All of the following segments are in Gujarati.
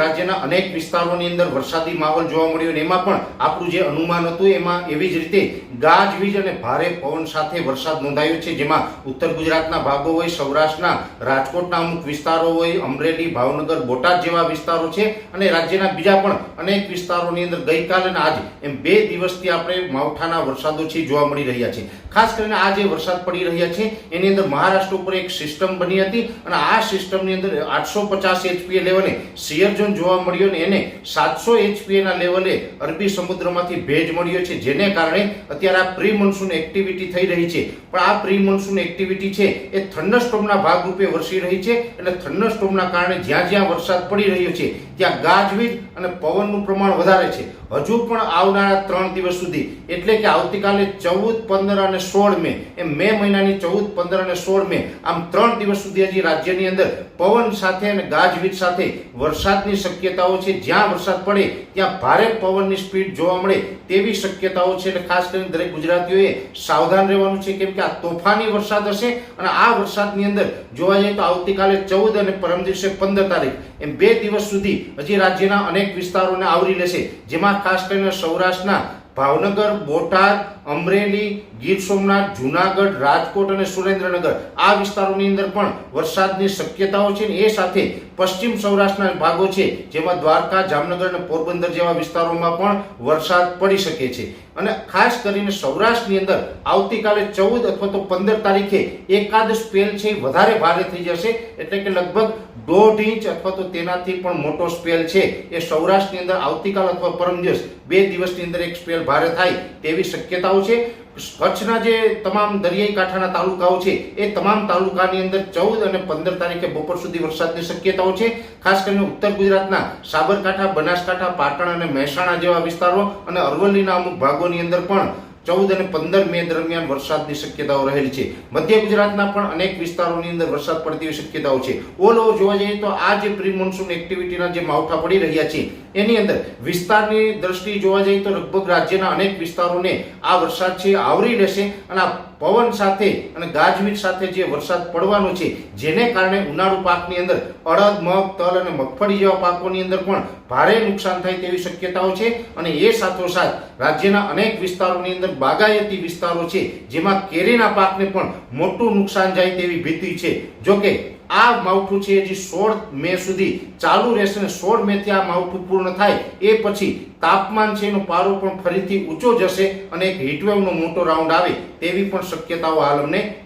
રાજ્યના અનેક વિસ્તારોની અંદર વરસાદી માહોલ જોવા મળ્યો અને એમાં પણ આપણું જે અનુમાન હતું, એમાં એવી જ રીતે ગાજવીજ અને ભારે પવન સાથે વરસાદ નોંધાયો છે, જેમાં ઉત્તર ગુજરાતના ભાગો હોય, સૌરાષ્ટ્રના રાજકોટના અમુક વિસ્તારો હોય, અમરેલી, ભાવનગર, બોટાદ જેવા વિસ્તારો છે અને રાજ્યના બીજા પણ અનેક વિસ્તારોની અંદર ગઈકાલે અને આજ એમ બે દિવસથી આપણે માવઠાના વરસાદો છે, જોવા મળી રહ્યા છે. ખાસ કરીને આ જે વરસાદ પડી રહ્યા છે, એની અંદર મહારાષ્ટ્ર ઉપર એક સિસ્ટમ બની હતી અને આ સિસ્ટમની અંદર આઠસો પચાસ એચપીએ લેવલે સિયર ઝોન જોવા મળ્યો ને એને સાતસો એચપીએના લેવલે અરબી સમુદ્રમાંથી ભેજ મળ્યો છે, જેને કારણે અત્યારે આ પ્રી મોન્સૂન એક્ટિવિટી થઈ રહી છે. પણ આ પ્રી મોન્સૂન એક્ટિવિટી છે એ થંડરસ્ટોમના ભાગરૂપે વરસી રહી છે એટલે થંડરસ્ટોમના કારણે જ્યાં જ્યાં વરસાદ પડી રહ્યો છે, ત્યાં ગાજવીજ અને પવનનું પ્રમાણ વધારે છે. હજુ પણ આવનારા ત્રણ દિવસ સુધી, એટલે કે આવતીકાલે ચૌદ, પંદર અને સોળ મે. એમ મે મહિનાની ચૌદ, પંદર અને સોળ મે. આમ ત્રણ દિવસ સુધી હજી રાજ્યની અંદર પવન સાથે અને ગાજવીજ સાથે વરસાદની શક્યતાઓ છે. જ્યાં વરસાદ પડે, ત્યાં ભારે પવનની સ્પીડ જોવા મળે તેવી શક્યતાઓ છે. એટલે ખાસ કરીને દરેક ગુજરાતીઓએ સાવધાન રહેવાનું છે કેમ કે આ તોફાની વરસાદ હશે અને આ વરસાદની અંદર જોવા જઈએ તો આવતીકાલે ચૌદ અને પરમ દિવસે પંદર તારીખ. એમ બે દિવસ સુધી હજી રાજ્યના અનેક વિસ્તારોને આવરી લેશે. જેમાં ખાસ કરીને સૌરાષ્ટ્રના ભાવનગર, બોટાદ, અમરેલી, ગીર સોમનાથ, જુનાગઢ, રાજકોટ અને સુરેન્દ્રનગર. આ વિસ્તારોની અંદર પણ વરસાદની શક્યતાઓ છે એ સાથે પશ્ચિમ સૌરાષ્ટ્રના ભાગો છે, જેમાં દ્વારકા, જામનગર અને પોરબંદર જેવા વિસ્તારોમાં પણ વરસાદ પડી શકે છે. અને ખાસ કરીને સૌરાષ્ટ્રની અંદર આવતીકાલે ચૌદ અથવા તો પંદર તારીખે એકાદ સ્પેલ છે વધારે ભારે થઈ જશે, એટલે કે લગભગ દોઢ ઇંચ અથવા તો તેનાથી પણ મોટો સ્પેલ છે. એ સૌરાષ્ટ્રની અંદર આવતીકાલ અથવા પરમ દિવસ બે દિવસની અંદર એક સ્પેલ ભારે થાય તેવી શક્યતાઓ છે. કચ્છના જે તમામ દરિયાઈ કાંઠાના તાલુકાઓ છે, એ તમામ તાલુકાની અંદર ચૌદ અને પંદર તારીખે બપોર સુધી વરસાદની શક્યતાઓ છે. ખાસ કરીને ઉત્તર ગુજરાતના સાબરકાંઠા, બનાસકાંઠા, પાટણ અને મહેસાણા જેવા વિસ્તારો અને અરવલ્લીના અમુક ભાગોની અંદર પણ ચૌદ અને પંદર મે દરમિયાન વરસાદની શક્યતાઓ રહેલી છે. મધ્ય ગુજરાતના પણ અનેક વિસ્તારોની અંદર વરસાદ પડતી શક્યતાઓ છે. ઓલ ઓવર જોવા જઈએ તો આ જે પ્રી મોન્સૂન એક્ટિવિટીના જે માવઠા પડી રહ્યા છે, એની અંદર વિસ્તારની દ્રષ્ટિએ જોવા જઈએ તો લગભગ રાજ્યના અનેક વિસ્તારોને આ વરસાદ છે, આવરી લેશે અને આ પવન સાથે અને ગાજવીજ સાથે જે વરસાદ પડવાનો છે, જેને કારણે ઉનાળુ પાકની અંદર અડદ, મગ, તલ અને મગફળી જેવા પાકોની અંદર પણ ભારે નુકસાન થાય તેવી શક્યતાઓ છે અને એ સાથોસાથ રાજ્યના અનેક વિસ્તારોની અંદર બાગાયતી વિસ્તારો છે, જેમાં કેરીના પાકને પણ મોટું નુકસાન જાય તેવી ભીતિ છે. જોકે, આ માવઠું છે હજી સોળ મે સુધી ચાલુ રહેશે અને સોળ મેથી આ માવઠું પૂર્ણ થાય, એ પછી તાપમાન છે એનો પારો પણ ફરીથી ઊંચો જશે અને એક હીટવેવનો મોટો રાઉન્ડ આવે તેવી પણ શક્યતાઓ હાલ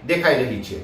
દેખાઈ રહી છે.